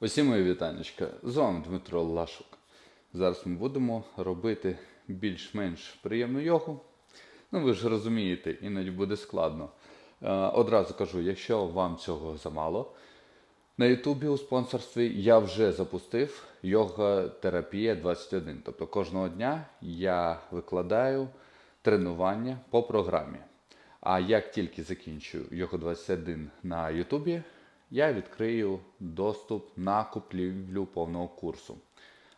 Усім мої вітанечка. З вами Дмитро Лашук. Зараз ми будемо робити більш-менш приємну йогу. Ну, ви ж розумієте, іноді буде складно. Е, Одразу кажу, якщо вам цього замало, на Ютубі у спонсорстві я вже запустив йога терапія 21. Тобто кожного дня я викладаю тренування по програмі. А як тільки закінчу його 21 на Ютубі, я відкрию доступ на купівлю повного курсу.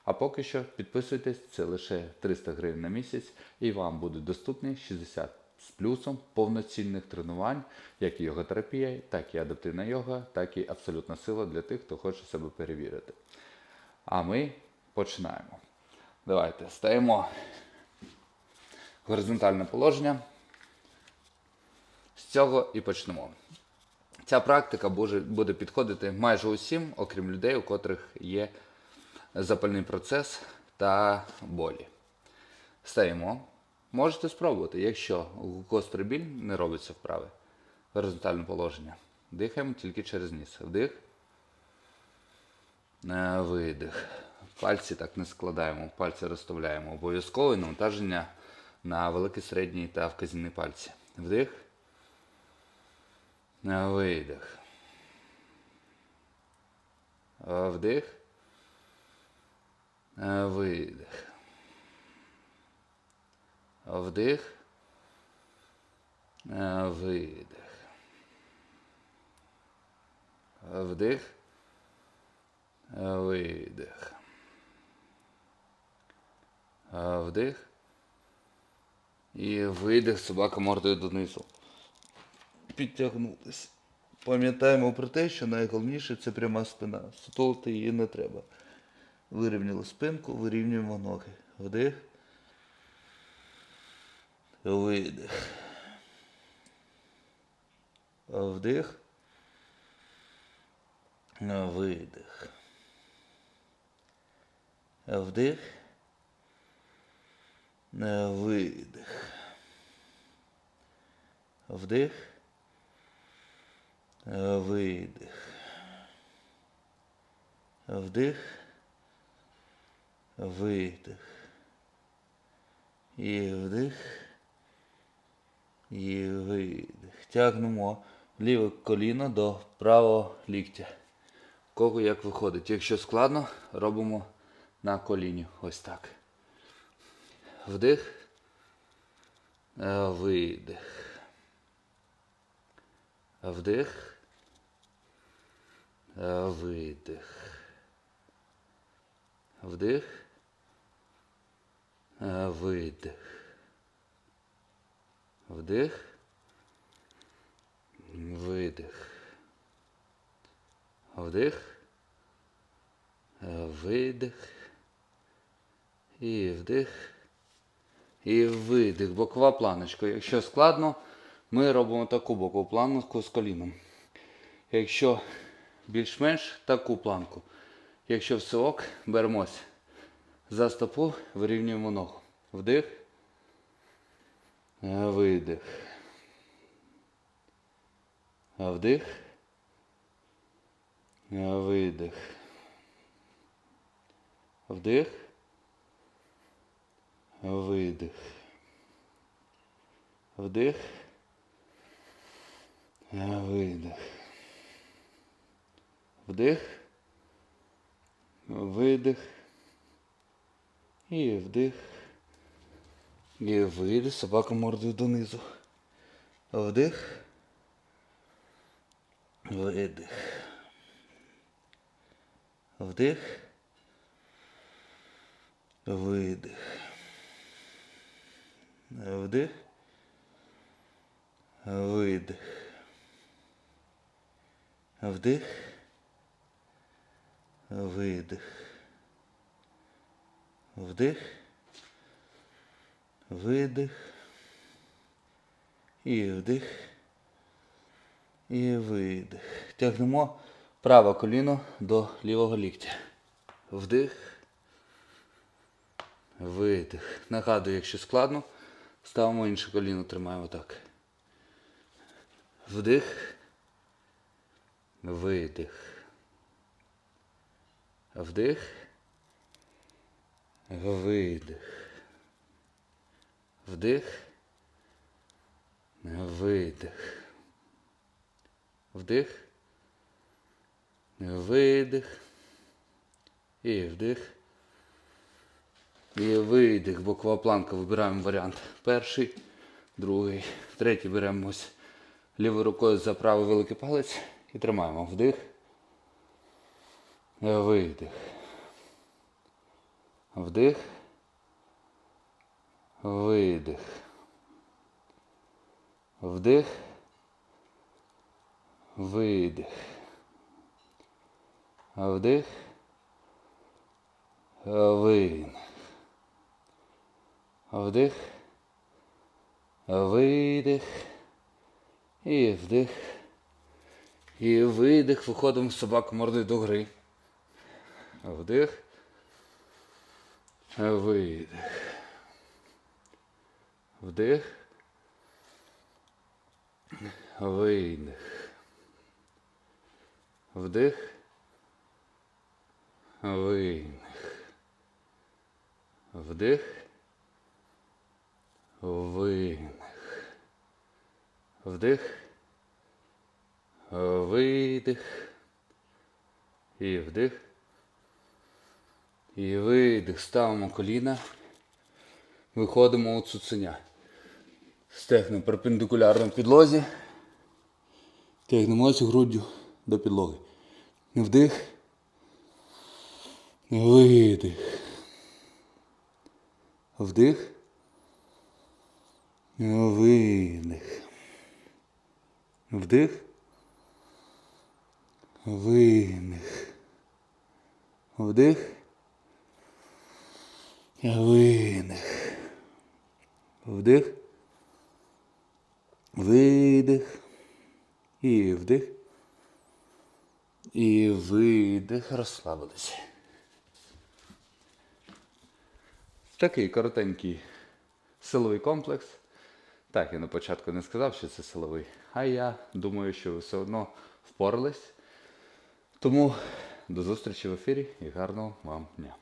А поки що підписуйтесь, це лише 300 гривень на місяць, і вам буде доступні 60 з плюсом повноцінних тренувань, як і йога-терапія, так і адаптивна йога, так і абсолютна сила для тих, хто хоче себе перевірити. А ми починаємо. Давайте стаємо горизонтальне положення. З цього і почнемо. Ця практика буде, підходити майже усім, окрім людей, у котрих є запальний процес та болі. Стаємо. Можете спробувати, якщо гострий біль не робиться вправи. Горизонтальне положення. Дихаємо тільки через ніс. Вдих. Е, Видих. Пальці так не складаємо, пальці розставляємо. Обов'язково навантаження на великий, середній та вказівний пальці. Вдих. Е, Видих. Вдих. Е, Видих. Вдих. Е, Видих. Вдих. Видих. Е, Вдих. І видих собака мордою донизу. Підтягнутися. Пам'ятаємо про те, що найголовніше це пряма спина. Сутулити її не треба. Вирівняли спинку, вирівнюємо ноги. Вдих. Видих. Вдих. Видих. Вдих. Видих. Вдих. Видих. Вдих. Видих. І вдих. І видих. Тягнемо ліве коліно до правого ліктя. Кого як виходить. Якщо складно, робимо на коліні. Ось так. Вдих. Видих. Вдих. Видих. Вдих. Видих. Вдих. Видих. Вдих. Видих. І вдих. І видих. Бокова планочка. Якщо складно, ми робимо таку бокову планку з коліном. Якщо більш-менш таку планку. Якщо все ок, беремось за стопу, вирівнюємо ногу. Вдих. Е, Видих. Е, Вдих. Е, Видих. Вдих. Видих. Вдих. Видих. Вдих. Видих. І вдих. І видих. Собака мордою донизу. Вдих. Видих. Вдих. Видих. Вдих. Видих. Вдих. Видих. Вдих. Видих. І вдих. І видих. Тягнемо праве коліно до лівого ліктя. Вдих. Видих. Нагадую, якщо складно, ставимо інше коліно, тримаємо так. Вдих. Видих. Вдих. Видих. Вдих. Видих. Вдих. Видих. І вдих. І видих. Бокова планка. Вибираємо варіант. Перший, другий, третій беремо ось лівою рукою за правий великий палець і тримаємо. Вдих. Видих. Вдих. Видих. Вдих. Видих. Вдих. Видих. Вдих. Видих. І вдих. І видих. Виходимо з собаку мордою до гри. Вдих. Видих. Вдих. Видих. Вдих. Видих. Вдих. Видих. Вдих. Видих. І вдих. І видих. Ставимо коліна. Виходимо у цуценя. Стегнемо перпендикулярно підлозі. Тягнемося груддю до підлоги. Вдих. Видих. Вдих. Видих. Вдих. Видих. Вдих. Видих. Вдих. Видих. І вдих. І видих. Розслабилися. Такий коротенький силовий комплекс. Так, я на початку не сказав, що це силовий. А я думаю, що ви все одно впорались. Тому до зустрічі в ефірі і гарного вам дня.